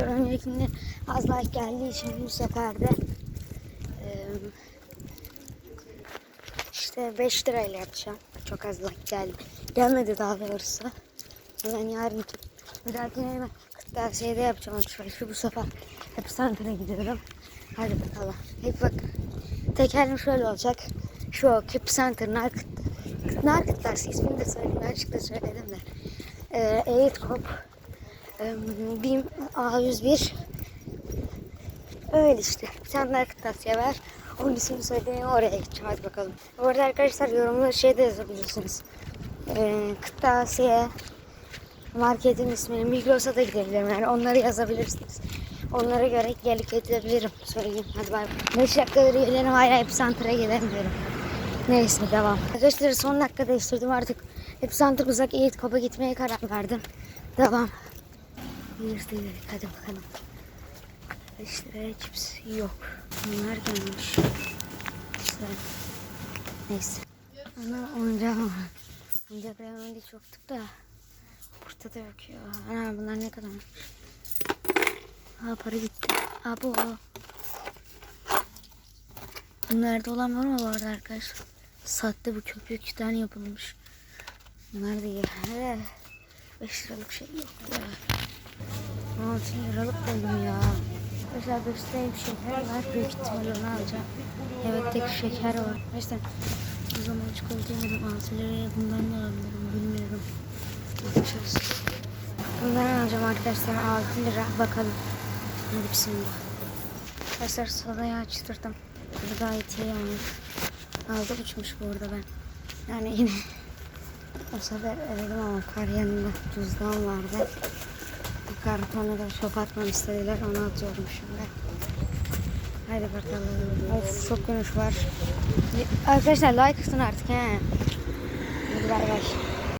Öncekinde az like geldiği için bu sefer de işte 5 lirayla yapacağım. Çok az like geldi. Gelmedi daha doğrusu. Ben yarın bir dahakine hemen kırtasiyede yapacağım alışverişi. Bu sefer hep Santra'ya gidiyorum. Hadi bakalım. Hep bak. Tekerim şöyle olacak. Şu Kip Center Narkıt. Narkıt dersi ismini de söyledim. Açıkta söyledim de. Ee, Eğit Kop. BİM A101. Öyle işte. Bir tane daha kırtasiye ver. Onun ismini söyleyeyim oraya gideceğim. Hadi bakalım. Bu arada arkadaşlar yorumları şeyde yazabilirsiniz. Ee, kırtasiye marketin ismini Migros'a da gidebilirim. Yani onları yazabilirsiniz. Onlara göre gelip gidebilirim. Söyleyeyim. Hadi bay bay. 5 dakikadır gelirim hala hep santra gidemiyorum. Neyse devam. Arkadaşlar son dakika değiştirdim artık. Santra uzak Eğit Kop'a gitmeye karar verdim. Devam. Bir dedik hadi bakalım. 5 liraya cips yok. Bunlar gelmiş. Güzel. Neyse. Ana oyuncağım var. Oyuncak reyonunda hiç yoktuk da. Burada da yok ya. Ana bunlar ne kadarmış? Ha para gitti. Ha bu. Bunlarda olan var mı bu arada arkadaşlar? Saatte bu köpükten yapılmış. Bunlar da iyi. He. 5 liralık şey yok ya. 6 liralık buldum ya. Arkadaşlar göstereyim şeker var. Büyük ihtimalle onu alacağım. Evet tek şeker var. Neyse. O zaman çikolata yemedim. 6 liraya bundan da alabilirim. Bilmiyorum. Bakacağız. Bundan alacağım arkadaşlar. 6 lira. Bakalım. Hadi bismillah. Arkadaşlar sodayı açtırdım. Bu gayet iyi olmuş. Aldı uçmuş bu arada ben. Yani yine o sefer dedim ama kar yanında cüzdan vardı. Kartonu da çöp istediler. Onu atıyorum şimdi. Haydi bakalım. Of çok gümüş var. Arkadaşlar like atın artık he. Hadi bay bay.